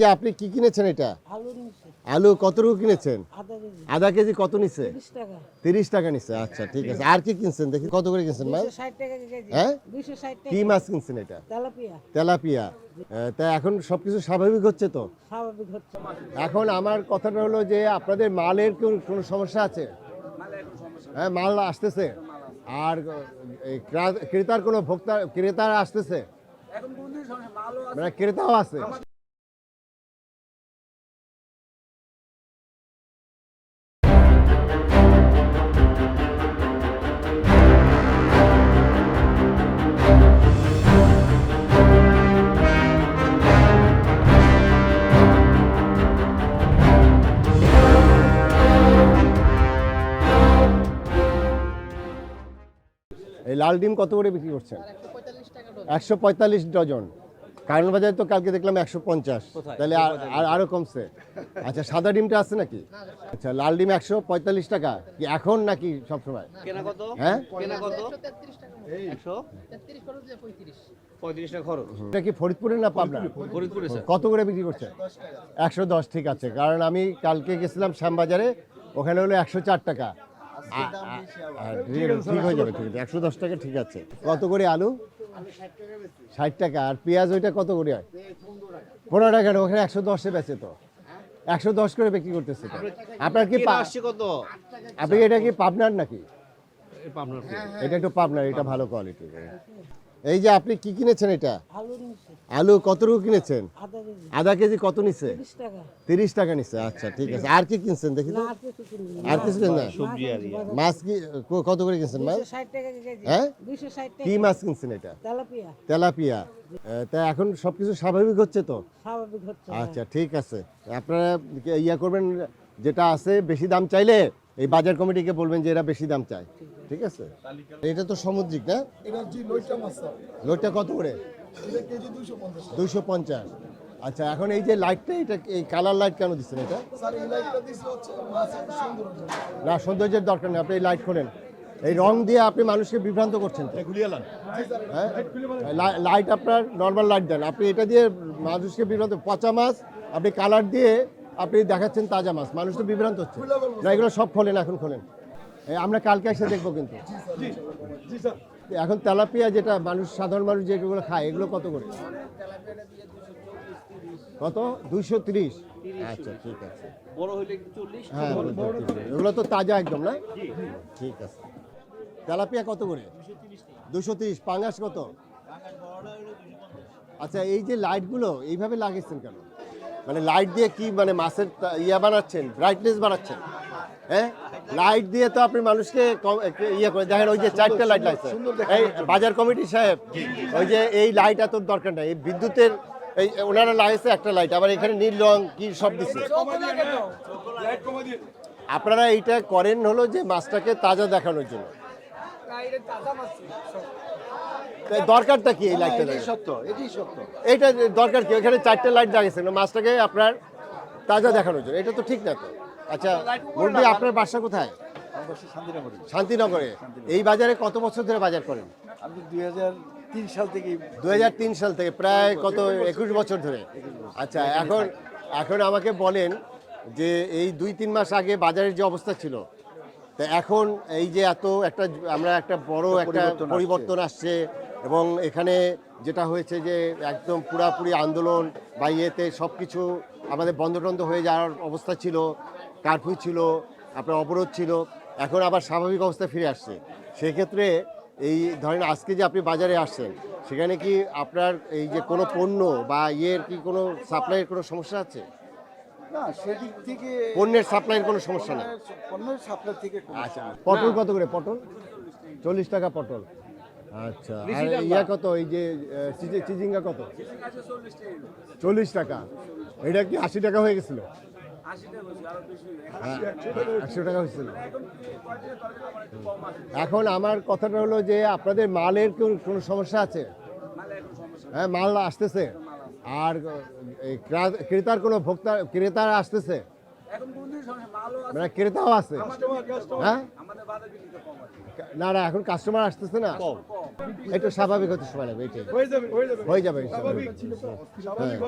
যে আপনি কি কিনেছেন এটা? আলু কতটুকু কিনেছেন? আধা কেজি। কত নিচ্ছে তিরিশ টাকা। নিচ্ছে আচ্ছা ঠিক আছে। আর কি কিনছেন দেখি কত করে কিনছেন মাছ? হ্যাঁ? কি মাছ কিনছেন এটা? তেলাপিয়া। তেলাপিয়া। তা এখন সবকিছু স্বাভাবিক হচ্ছে তো? এখন আমার কথাটা হলো যে আপনাদের মালের কোনো সমস্যা আছে? হ্যাঁ মাল আসতেছে। আর ক্রেতার কোনো ভোক্তা ক্রেতারা আসতেছে? মানে ক্রেতাও আছে। এই লাল ডিম কত করে বিক্রি করছেন? একশো পঁয়তাল্লিশ ডজন। কারণ বাজারে তো কালকে দেখলাম একশো পঞ্চাশ। তাহলে আর- আর- আরও কমছে। আচ্ছা সাদা ডিমটা আছে নাকি? আচ্ছা লাল ডিম একশো পঁয়তাল্লিশ টাকা। কি এখন নাকি সবসময়? কেনা কত? হ্যাঁ? কেনা কত? একশো পঁয়ত্রিশ। টাকা খরচ। এটা কি ফরিদপুরে না পাবনা? কত করে বিক্রি করছে একশো দশ ঠিক আছে। কারণ আমি কালকে গেছিলাম শ্যামবাজারে ওখানে হলো একশো চার টাকা। ঠিক হয়ে যাবে ঠিক আছে। একশো দশ টাকা ঠিক আছে। কত করে আলু? ষাট টাকা। আর পেঁয়াজ ওইটা কত করে হয়? পনেরো টাকা ওখানে একশো দশে বেচে তো। একশো দশ করে বিক্রি করতেছে তো। আপনার কি কত? আপনি এটা কি পাবনার নাকি? এটা একটু পাবনার এটা ভালো কোয়ালিটির এই যে আপনি কি কিনেছেন এটা? আলু কতটুকু কিনেছেন? আধা কেজি। কত নিচ্ছে তিরিশ টাকা। নিচ্ছে আচ্ছা ঠিক আছে। আর কি কিনছেন দেখি আর কিছু। মাছ কি কত করে কিনছেন মাছ? হ্যাঁ? কি মাছ কিনছেন এটা? তেলাপিয়া। তেলাপিয়া। তা এখন সবকিছু স্বাভাবিক হচ্ছে তো? স্বাভাবিক হচ্ছে আচ্ছা ঠিক আছে। আপনারা ইয়া করবেন যেটা আছে বেশি দাম চাইলে এই বাজার কমিটিকে বলবেন যে এরা বেশি দাম চায়। ঠিক আছে? এটা তো সামুদ্রিক না? লোটটা কত করে? এটা দুইশো পঞ্চাশ। আচ্ছা এখন এই যে লাইটটা এটা এই কালার লাইট কেন দিচ্ছেন এটা? না সৌন্দর্যের দরকার নেই আপনি এই লাইট খোলেন। এই রং দিয়ে আপনি মানুষকে বিভ্রান্ত করছেন হ্যাঁ? লাইট আপনার নর্মাল লাইট দেন। আপনি এটা দিয়ে মানুষকে বিভ্রান্ত পচা মাছ আপনি কালার দিয়ে আপনি দেখাচ্ছেন তাজা মাছ। মানুষ তো বিভ্রান্ত হচ্ছে। না এগুলো সব খোলেন এখন খোলেন। আমরা কালকে এসে দেখব কিন্তু। এখন তেলাপিয়া যেটা মানুষ সাধারণ মানুষ যেগুলো খায় এগুলো কত করে? কত? দুইশো তিরিশ। আচ্ছা ঠিক আছে। হ্যাঁ এগুলো তো তাজা একদম না? ঠিক আছে। তেলাপিয়া কত করে? দুশো তিরিশ পাঙ্গাস কত? আচ্ছা এই যে লাইটগুলো এইভাবে লাগিয়েছেন কেন? মানে লাইট দিয়ে কি মানে মাছের ইয়া বানাচ্ছেন ব্রাইটনেস বানাচ্ছেন? হ্যাঁ? লাইট দিয়ে তো আপনি মানুষকে ইয়ে করে দেখেন ওই যে চারটে লাইট লাগছে। এই বাজার কমিটি সাহেব ওই যে এই লাইট এত দরকার নাই। এই বিদ্যুতের এই ওনারা লাগিয়েছে একটা লাইট আবার এখানে নীল রং কি সব দিচ্ছে আপনারা এইটা করেন হলো যে মাছটাকে তাজা দেখানোর জন্য। দরকারটা কি এই লাইটটা সত্য এটাই সত্য। এইটা দরকার কি? এখানে চারটে লাইট লাগিয়েছেন মাছটাকে আপনার তাজা দেখানোর জন্য। এটা তো ঠিক না তো। আচ্ছা মুরগি আপনার বাসা কোথায়? শান্তিনগরে। শান্তিনগরে। এই বাজারে কত বছর ধরে বাজার করেন? আমি দুই হাজার তিন সাল থেকে দু হাজার তিন সাল থেকে প্রায় কত একুশ বছর ধরে? আচ্ছা এখন এখন আমাকে বলেন যে এই দুই তিন মাস আগে বাজারের যে অবস্থা ছিল তা এখন এই যে এত একটা আমরা একটা বড় একটা পরিবর্তন আসছে। পরিবর্তন আসছে এবং এখানে যেটা হয়েছে যে একদম পুরাপুরি আন্দোলন বা ইয়েতে সব কিছু আমাদের বন্ধ টন্ধ হয়ে যাওয়ার অবস্থা ছিল। কারফিউ ছিল আপনার অবরোধ ছিল এখন আবার স্বাভাবিক অবস্থায় ফিরে আসছে। সেক্ষেত্রে এই ধরেন আজকে যে আপনি বাজারে আসছেন সেখানে কি আপনার এই যে কোনো পণ্য বা ইয়ের কি কোনো সাপ্লাইয়ের কোনো সমস্যা আছে? না সেদিক থেকে পণ্যের সাপ্লাইয়ের কোনো সমস্যা নেই? পণ্যের সাপ্লাই থেকে আচ্ছা পটল কত করে? পটল? চল্লিশ টাকা পটল। আচ্ছা আর ইয়া কত? এই যে চিজিঙ্গা কত? চল্লিশ টাকা। এটা কি আশি টাকা হয়ে গেছিল? একশো টাকা হয়েছিল। এখন আমার কথাটা হলো যে আপনাদের মালের কোন- কোনো সমস্যা আছে? হ্যাঁ মাল আসতেছে। আর ক্রেতার কোনো ভোক্তা ক্রেতার আসতেছে? মানে ক্রেতাও আছে? হ্যাঁ? না না এখন কাস্টমার আসতেছে না? একটু স্বাভাবিক হতে সময় লাগবে এটাই। হয়ে যাবে ইনশাআল্লাহ। হ্যাঁ।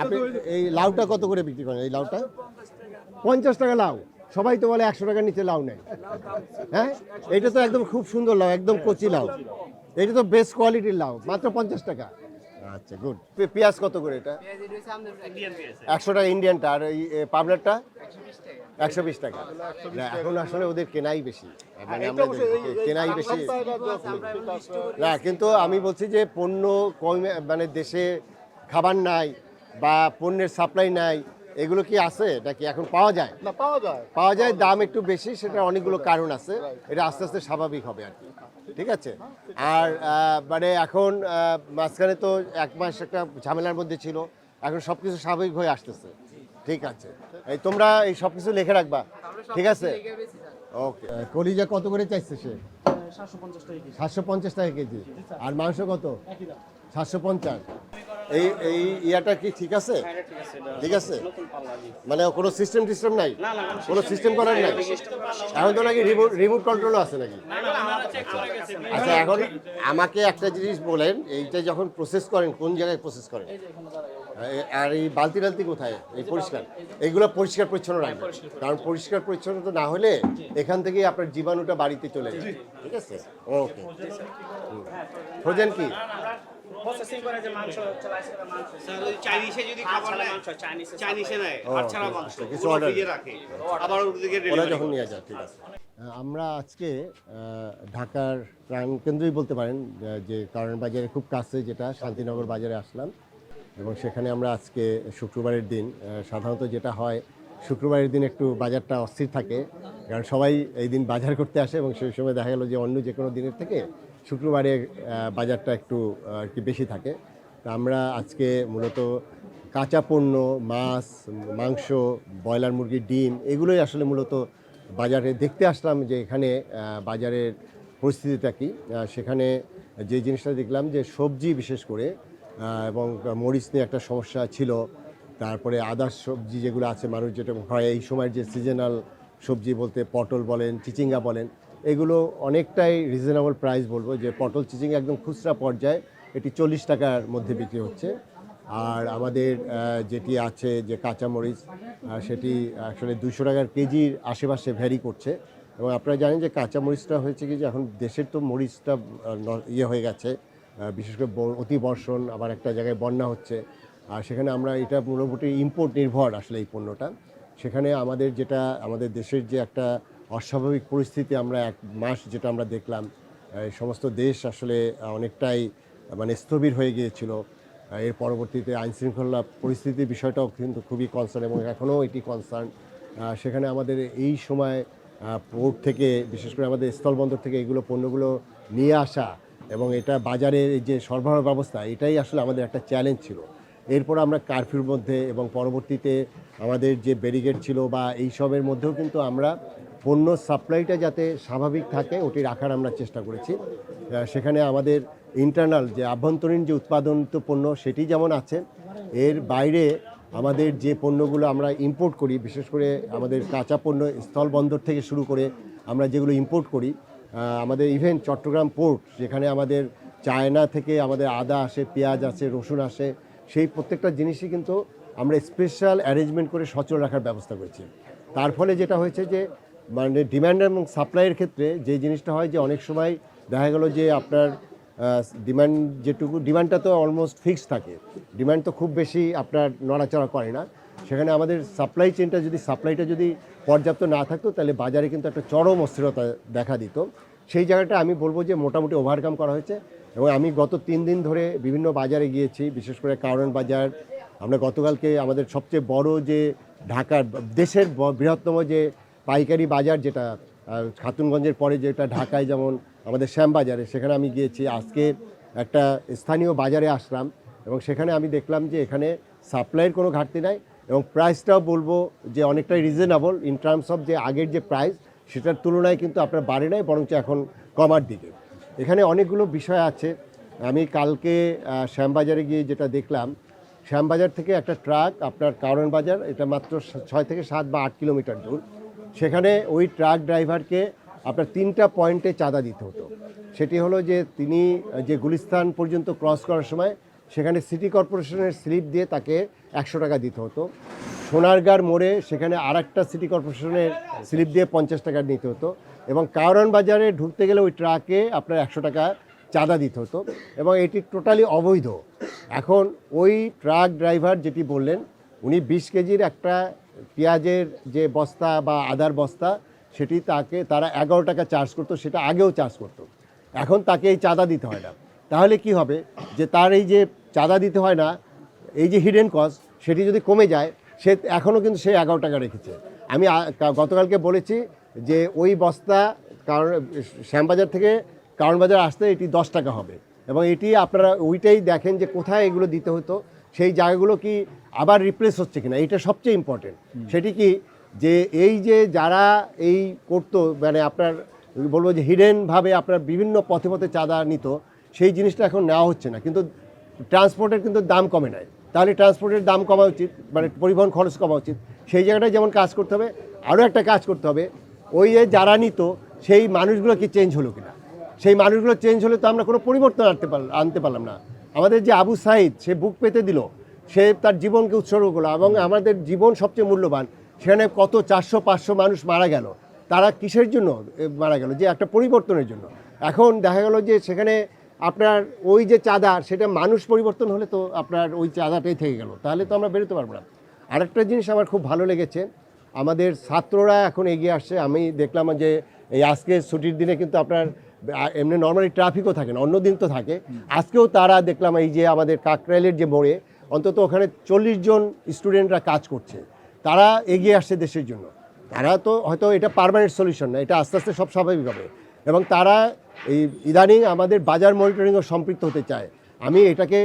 আপনি এই লাউটা কত করে বিক্রি করেন? এই লাউটা? পঞ্চাশ টাকা লাউ। সবাই তো বলে একশো টাকার নিচে লাউ নেয় হ্যাঁ? এটা তো একদম খুব সুন্দর লাউ একদম কচি লাউ। এটা তো বেস্ট কোয়ালিটির লাউ মাত্র পঞ্চাশ টাকা। আচ্ছা গুড পেঁয়াজ কত করে এটা? একশো টাকা ইন্ডিয়ানটা আর এই পাবলারটা একশো বিশ টাকা। এখন আসলে ওদের কেনাই বেশি। মানে আমরা কেনাই বেশি। না কিন্তু আমি বলছি যে পণ্য কমে মানে দেশে খাবার নাই বা পণ্যের সাপ্লাই নাই এগুলো কি আছে নাকি এখন পাওয়া যায়? না পাওয়া যায়। পাওয়া যায় দাম একটু বেশি সেটা অনেকগুলো কারণ আছে। এটা আস্তে আস্তে স্বাভাবিক হবে আর কি। ঠিক আছে? আর মানে এখন মাঝখানে তো এক মাস একটা ঝামেলার মধ্যে ছিল। এখন সব কিছু স্বাভাবিক হয়ে আসতেছে। ঠিক আছে? এই তোমরা এই সব কিছু লিখে রাখবা। ঠিক আছে? ওকে কলিজা কত করে চাইছে সে? সাতশো পঞ্চাশ টাকা কেজি। আর মাংস কত? সাতশো পঞ্চাশ। এই এই ইয়াটা কি ঠিক আছে? ঠিক আছে মানে কোনো সিস্টেম টিস্টেম নাই? কোনো সিস্টেম করার নাই? এখন তো নাকি রিমোট কন্ট্রোলও আছে নাকি? আচ্ছা এখন আমাকে একটা জিনিস বলেন এইটা যখন প্রসেস করেন কোন জায়গায় প্রসেস করেন? আর এই বালতি টালতি কোথায়? এই পরিষ্কার। এইগুলো পরিষ্কার পরিচ্ছন্ন রাখবেন। কারণ পরিষ্কার পরিচ্ছন্ন তো না হলে এখান থেকেই আপনার জীবাণুটা বাড়িতে চলে যায়। ঠিক আছে? ওকে। ফ্রোজেন কি? প্রসেসিং করে যে মাংস চলাইছে মাংস স্যার ওই চাইনিজে যদি খাবার নেয়। মাংস চাইনিজ চাইনিজে নেয়। ও, হাত ছাড়া ঠিক মাংস কিছু ওগুলো order রাখে। আবার ওদিকে ডেলিভারি যখন নিয়ে যায় ঠিক আছে। আমরা আজকে আহ, ঢাকার প্রাণকেন্দ্রই বলতে পারেন যে কারণ বাজারে খুব কাছে যেটা শান্তিনগর বাজারে আসলাম। এবং সেখানে আমরা আজকে শুক্রবারের দিন সাধারণত যেটা হয়, শুক্রবারের দিন একটু বাজারটা অস্থির থাকে, কারণ সবাই এই দিন বাজার করতে আসে এবং সেই সময় দেখা গেল যে অন্য যে কোনো দিনের থেকে শুক্রবারে বাজারটা একটু আর কি বেশি থাকে। তা আমরা আজকে মূলত কাঁচা পণ্য, মাছ, মাংস, ব্রয়লার মুরগির ডিম, এগুলোই আসলে মূলত বাজারে দেখতে আসলাম যে এখানে বাজারের পরিস্থিতিটা কি। সেখানে যে জিনিসটা দেখলাম যে সবজি বিশেষ করে এবং মরিচ নিয়ে একটা সমস্যা ছিল। তারপরে আদার্স সবজি যেগুলো আছে, মানুষ যেটা হয়, এই সময়ের যে সিজনাল সবজি বলতে পটল বলেন, চিচিঙ্গা বলেন, এগুলো অনেকটাই রিজনেবল প্রাইস বলব যে পটল, চিচিঙ্গা একদম খুচরা পর্যায়ে, এটি চল্লিশ টাকার মধ্যে বিক্রি হচ্ছে। আর আমাদের যেটি আছে যে কাঁচামরিচ সেটি আসলে দুশো টাকার কেজির আশেপাশে ভ্যারি করছে। এবং আপনারা জানেন যে কাঁচামরিচটা হয়েছে কি যে এখন দেশের তো মরিচটা ইয়ে হয়ে গেছে। বিশেষ করে অতি বর্ষণ, আবার একটা জায়গায় বন্যা হচ্ছে। আর সেখানে আমরা এটা মোটামুটি ইম্পোর্ট নির্ভর আসলে এই পণ্যটা। সেখানে আমাদের যেটা, আমাদের দেশের যে একটা অস্বাভাবিক পরিস্থিতি আমরা এক মাস যেটা আমরা দেখলাম সমস্ত দেশ আসলে অনেকটাই মানে স্থবির হয়ে গিয়েছিল। এর পরবর্তীতে আইন শৃঙ্খলা পরিস্থিতির বিষয়টাও কিন্তু খুবই কনসার্ন এবং এখনও এটি কনসার্ন সেখানে আমাদের এই সময় পোর্ট থেকে, বিশেষ করে আমাদের স্থলবন্দর থেকে এগুলো পণ্যগুলো নিয়ে আসা এবং এটা বাজারের যে সরবরাহ ব্যবস্থা, এটাই আসলে আমাদের একটা চ্যালেঞ্জ ছিল। এরপর আমরা কারফিউর মধ্যে এবং পরবর্তীতে আমাদের যে ব্যারিগেড ছিল বা এই সবের মধ্যেও কিন্তু আমরা পণ্য সাপ্লাইটা যাতে স্বাভাবিক থাকে, ওটি রাখার আমরা চেষ্টা করেছি। সেখানে আমাদের ইন্টারনাল যে আভ্যন্তরীণ যে উৎপাদনিত পণ্য, সেটি যেমন আছে, এর বাইরে আমাদের যে পণ্যগুলো আমরা ইম্পোর্ট করি, বিশেষ করে আমাদের কাঁচা পণ্য স্থলবন্দর থেকে শুরু করে আমরা যেগুলো ইম্পোর্ট করি আমাদের ইভেন চট্টগ্রাম পোর্ট যেখানে আমাদের চায়না থেকে আমাদের আদা আসে, পেঁয়াজ আসে, রসুন আসে, সেই প্রত্যেকটা জিনিসই কিন্তু আমরা স্পেশাল অ্যারেঞ্জমেন্ট করে সচল রাখার ব্যবস্থা করেছি। তার ফলে যেটা হয়েছে যে মানে ডিমান্ড এবং সাপ্লাইয়ের ক্ষেত্রে যে জিনিসটা হয় যে, অনেক সময় দেখা গেল যে আপনার ডিমান্ড যেটুকু ডিমান্ডটা তো অলমোস্ট ফিক্সড থাকে। ডিমান্ড তো খুব বেশি আপনার নড়াচড়া করে না। সেখানে আমাদের সাপ্লাই চেনটা যদি সাপ্লাইটা যদি পর্যাপ্ত না থাকতো, তাহলে বাজারে কিন্তু একটা চরম অস্থিরতা দেখা দিত। সেই জায়গাটা আমি বলব যে মোটামুটি ওভারকাম করা হয়েছে এবং আমি গত তিন দিন ধরে বিভিন্ন বাজারে গিয়েছি, বিশেষ করে কারণ বাজার। আমরা গতকালকে আমাদের সবচেয়ে বড় যে ঢাকার, দেশের বৃহত্তম যে পাইকারি বাজার যেটা খাতুনগঞ্জের পরে যেটা ঢাকায় যেমন আমাদের শ্যামবাজারে সেখানে আমি গিয়েছি। আজকে একটা স্থানীয় বাজারে আসলাম এবং সেখানে আমি দেখলাম যে এখানে সাপ্লাইয়ের কোনো ঘাটতি নাই। এবং প্রাইসটাও বলব যে অনেকটাই রিজনেবল ইন টার্মস অফ যে আগের যে প্রাইস সেটার তুলনায় কিন্তু আপনার বাড়ে নাই, বরঞ্চ এখন কমার দিকে। এখানে অনেকগুলো বিষয় আছে। আমি কালকে শ্যামবাজারে গিয়ে যেটা দেখলাম, শ্যামবাজার থেকে একটা ট্রাক আপনার কারণ বাজার, এটা মাত্র ছয় থেকে সাত বা আট কিলোমিটার দূর। সেখানে ওই ট্রাক ড্রাইভারকে আপনার তিনটা পয়েন্টে চাঁদা দিতে হতো। সেটি হলো যে তিনি যে গুলিস্তান পর্যন্ত ক্রস করার সময়, সেখানে সিটি কর্পোরেশনের স্লিপ দিয়ে তাকে একশো টাকা দিতে হতো। সোনারগাঁর মোড়ে সেখানে আর একটা সিটি কর্পোরেশনের স্লিপ দিয়ে পঞ্চাশ টাকা নিতে হতো এবং কারণ বাজারে ঢুকতে গেলে ওই ট্রাকে আপনার একশো টাকা চাঁদা দিতে হতো এবং এটি টোটালি অবৈধ। এখন ওই ট্রাক ড্রাইভার যেটি বললেন, উনি বিশ কেজির একটা পেঁয়াজের যে বস্তা বা আদার বস্তা, সেটি তাকে, তারা এগারো টাকা চার্জ করতো, সেটা আগেও চার্জ করতো। এখন তাকে এই চাঁদা দিতে হয় না। তাহলে কি হবে? যে তার এই যে চাঁদা দিতে হয় না, এই যে হিডেন কস্ট সেটি যদি কমে যায় সে এখনও কিন্তু সে এগারো টাকা রেখেছে। আমি গতকালকে বলেছি যে ওই বস্তা কারণ শ্যামবাজার থেকে কারণ বাজার আসতে এটি দশ টাকা হবে। এবং এটি আপনারা ওইটাই দেখেন যে কোথায় এগুলো দিতে হতো সেই জায়গাগুলো কি আবার রিপ্লেস হচ্ছে কিনা এইটা সবচেয়ে ইম্পর্টেন্ট সেটি কি যে এই যে যারা এই করতো মানে আপনার বলব যে হিডেনভাবে আপনার বিভিন্ন পথে পথে চাঁদা নিত সেই জিনিসটা এখন নেওয়া হচ্ছে না। কিন্তু ট্রান্সপোর্টের কিন্তু দাম কমে নাই। তাহলে ট্রান্সপোর্টের দাম কমা উচিত মানে পরিবহন খরচ কমা উচিত। সেই জায়গাটায় যেমন কাজ করতে হবে, আরও একটা কাজ করতে হবে। ওই যে যারা নিত, সেই মানুষগুলো কি চেঞ্জ হলো কিনা? সেই মানুষগুলো চেঞ্জ হলে তো আমরা কোনো পরিবর্তন আনতে পারলাম আনতে পারলাম না। আমাদের যে আবু সাইদ, সে বুক পেতে দিল, সে তার জীবনকে উৎসর্গ করল এবং আমাদের জীবন সবচেয়ে মূল্যবান। সেখানে কত চারশো, পাঁচশো মানুষ মারা গেল, তারা কিসের জন্য মারা গেল? যে একটা পরিবর্তনের জন্য। এখন দেখা গেল যে সেখানে আপনার ওই যে চাঁদা, সেটা মানুষ পরিবর্তন হলে তো আপনার ওই চাঁদাটাই থেকে গেল। তাহলে তো আমরা বেরোতে পারব না। আরেকটা জিনিস আমার খুব ভালো লেগেছে, আমাদের ছাত্ররা এখন এগিয়ে আসছে। আমি দেখলাম যে এই আজকে ছুটির দিনে কিন্তু আপনার, এমনি নর্মালি ট্রাফিকও থাকে না অন্য দিন তো থাকে। আজকেও তারা দেখলাম এই যে আমাদের কাকরাইলের যে মোড়ে, অন্তত ওখানে চল্লিশ জন স্টুডেন্টরা কাজ করছে। তারা এগিয়ে আসছে দেশের জন্য। তারা তো হয়তো এটা পারমানেন্ট সলিউশন না, এটা আস্তে আস্তে সব স্বাভাবিক হবে। এবং তারা এই ইদানিং আমাদের বাজার মনিটরিংও সম্পৃক্ত হতে চায়। আমি এটাকে,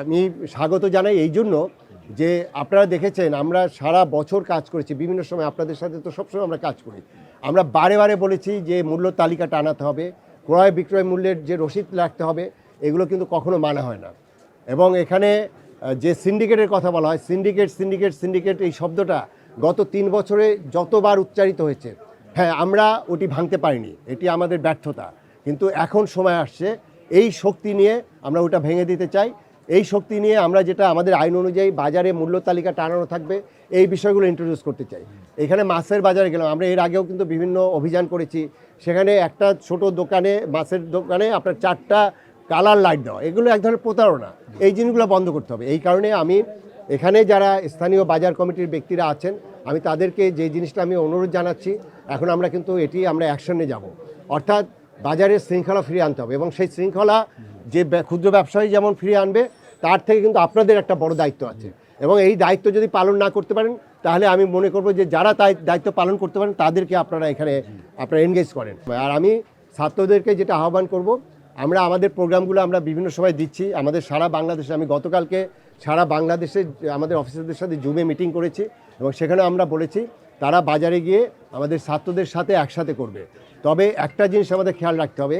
আমি স্বাগত জানাই এই জন্য যে আপনারা দেখেছেন, আমরা সারা বছর কাজ করেছি, বিভিন্ন সময় আপনাদের সাথে তো সবসময় আমরা কাজ করি। আমরা বারে বারে বলেছি যে মূল্য তালিকাটা আনাতে হবে, ক্রয় বিক্রয় মূল্যের যে রসিদ রাখতে হবে, এগুলো কিন্তু কখনো মানা হয় না। এবং এখানে যে সিন্ডিকেটের কথা বলা হয় সিন্ডিকেট সিন্ডিকেট সিন্ডিকেট এই শব্দটা গত তিন বছরে যতবার উচ্চারিত হয়েছে হ্যাঁ আমরা ওটি ভাঙতে পারিনি। এটি আমাদের ব্যর্থতা। কিন্তু এখন সময় আসছে, এই শক্তি নিয়ে আমরা ওটা ভেঙে দিতে চাই। এই শক্তি নিয়ে আমরা যেটা আমাদের আইন অনুযায়ী বাজারে মূল্য তালিকা টানানো থাকবে, এই বিষয়গুলো ইন্ট্রোডিউস করতে চাই। এখানে মাছের বাজারে গেলাম, আমরা এর আগেও কিন্তু বিভিন্ন অভিযান করেছি। সেখানে একটা ছোট দোকানে, মাছের দোকানে আপনার চারটা কালার লাইট দেওয়া। এগুলো এক ধরনের প্রতারণা। এই জিনিসগুলো বন্ধ করতে হবে। এই কারণে আমি এখানে যারা স্থানীয় বাজার কমিটির ব্যক্তিরা আছেন আমি তাদেরকে যে জিনিসটা আমি অনুরোধ জানাচ্ছি, এখন আমরা কিন্তু এটি আমরা অ্যাকশনে যাব। অর্থাৎ বাজারের শৃঙ্খলা ফিরিয়ে আনতে হবে এবং সেই শৃঙ্খলা যে ক্ষুদ্র ব্যবসায়ী যেমন ফিরিয়ে আনবে, তার থেকে কিন্তু আপনাদের একটা বড় দায়িত্ব আছে। এবং এই দায়িত্ব যদি পালন না করতে পারেন, তাহলে আমি মনে করব যে যারা তাই দায়িত্ব পালন করতে পারেন, তাদেরকে আপনারা এখানে আপনারা এনগেজ করেন। আর আমি ছাত্রদেরকে যেটা আহ্বান করব আমরা আমাদের প্রোগ্রামগুলো আমরা বিভিন্ন সময় দিচ্ছি। আমাদের সারা বাংলাদেশে, আমি গতকালকে সারা বাংলাদেশে আমাদের অফিসারদের সাথে জুমে মিটিং করেছি এবং সেখানে আমরা বলেছি, তারা বাজারে গিয়ে আমাদের ছাত্রদের সাথে একসাথে করবে। তবে একটা জিনিস আমাদের খেয়াল রাখতে হবে,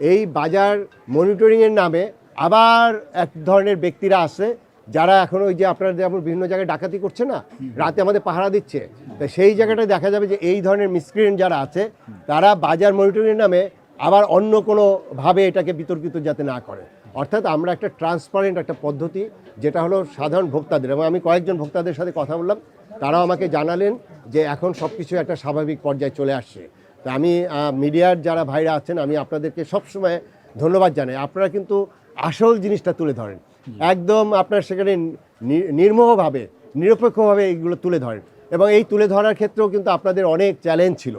এই বাজার মনিটরিংয়ের নামে আবার এক ধরনের ব্যক্তিরা আছে, যারা এখন ওই যে আপনারা যেমন বিভিন্ন জায়গায় ডাকাতি করছে না, রাতে আমাদের পাহারা দিচ্ছে। তো সেই জায়গাটায় দেখা যাবে যে এই ধরনের মিসক্রিয়েন্ট যারা আছে, তারা বাজার মনিটরিংয়ের নামে আবার অন্য কোনো ভাবে এটাকে বিতর্কিত যাতে না করে। অর্থাৎ আমরা একটা ট্রান্সপারেন্ট একটা পদ্ধতি, যেটা হলো সাধারণ ভোক্তাদের, এবং আমি কয়েকজন ভোক্তাদের সাথে কথা বললাম, তারাও আমাকে জানালেন যে এখন সব কিছু একটা স্বাভাবিক পর্যায়ে চলে আসছে। তা আমি মিডিয়ার যারা ভাইরা আছেন, আমি আপনাদেরকে সবসময় ধন্যবাদ জানাই। আপনারা কিন্তু আসল জিনিসটা তুলে ধরেন। একদম আপনার সেখানে নির্মোহভাবে, নিরপেক্ষভাবে এইগুলো তুলে ধরেন। এবং এই তুলে ধরার ক্ষেত্রেও কিন্তু আপনাদের অনেক চ্যালেঞ্জ ছিল,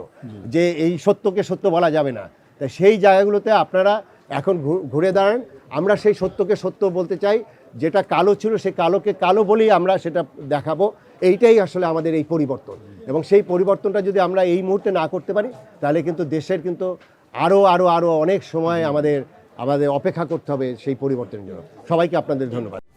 যে এই সত্যকে সত্য বলা যাবে না। তা সেই জায়গাগুলোতে আপনারা এখন ঘুরে দাঁড়ান। আমরা সেই সত্যকে সত্য বলতে চাই। যেটা কালো ছিল সে কালোকে কালো বলেই আমরা সেটা দেখাবো। এইটাই আসলে আমাদের এই পরিবর্তন। এবং সেই পরিবর্তনটা যদি আমরা এই মুহূর্তে না করতে পারি, তাহলে কিন্তু দেশের কিন্তু আরও আরও আরও অনেক সময় আমাদের আমাদের অপেক্ষা করতে হবে সেই পরিবর্তনের জন্য। সবাইকে আপনাদের ধন্যবাদ।